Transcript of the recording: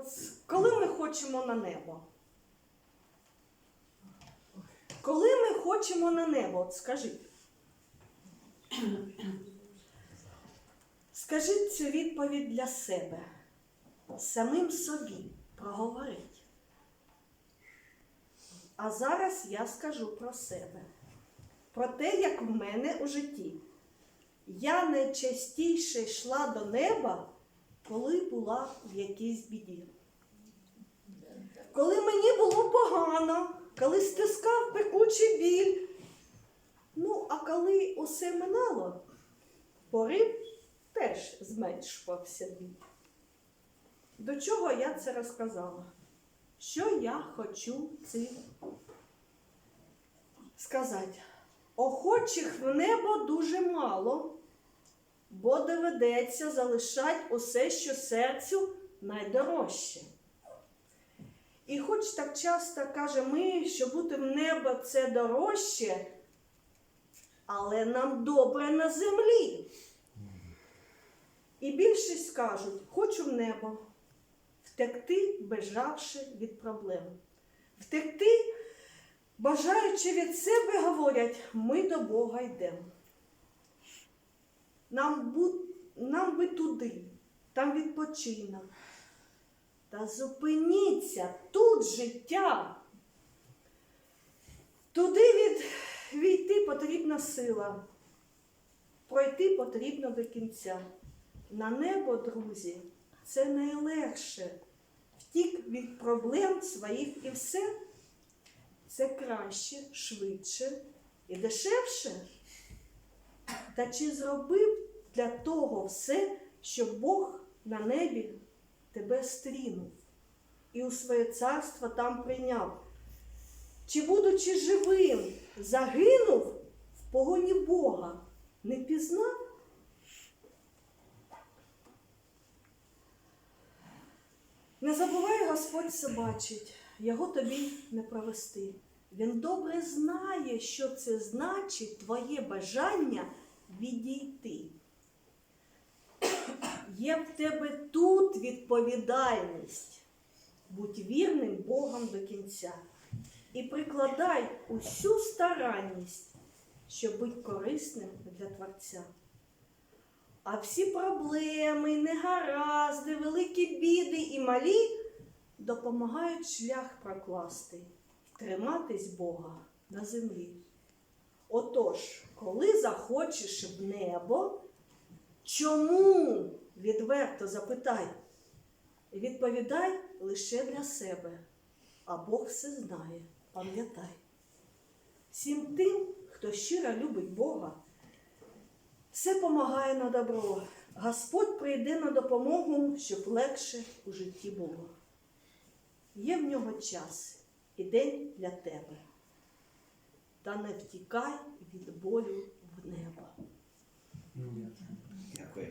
Ось коли ми хочемо на небо? Коли ми хочемо на небо, от скажіть. Скажіть цю відповідь для себе. Самим собі проговоріть. А зараз я скажу про себе. Про те, як в мене у житті. Я найчастіше йшла до неба, коли була в якійсь біді. Коли мені було погано, коли стискав пекучий біль. Ну, а коли усе минало, порив теж зменшувався біль. До чого я це розказала? Що я хочу цим сказати? Охочих в небо дуже мало, бо доведеться залишати усе, що серцю найдорожче. І хоч так часто каже ми, що бути в небо це дорожче, але нам добре на землі. І більшість кажуть, хочу в небо, втекти, бежавши від проблем. Втекти, бажаючи від себе, говорять, ми до Бога йдемо. Нам, бу... нам би туди, там відпочинок. Та зупиніться, тут життя. Туди від... війти потрібна сила, пройти потрібно до кінця. На небо, друзі, це найлегше. Втік від проблем своїх і все. Це краще, швидше і дешевше. Та чи зробив для того все, щоб Бог на небі тебе стрінув і у своє царство там прийняв? Чи, будучи живим, загинув в погоні Бога, не пізнав? Не забувай, Господь все бачить, його тобі не провести. Він добре знає, що це значить твоє бажання відійти. Є в тебе тут відповідальність. Будь вірним Богом до кінця і прикладай усю старанність, щоб бути корисним для Творця. А всі проблеми, негаразди, великі біди і малі допомагають шлях прокласти, триматись Бога на землі. Отож, коли захочеш в небо, чому відверто запитай? Відповідай лише для себе, а Бог все знає, пам'ятай. Всім тим, хто щиро любить Бога, все помагає на добро. Господь прийде на допомогу, щоб легше у житті було. Є в нього час і день для тебе. Та не втікай від болю в небо. Дякую.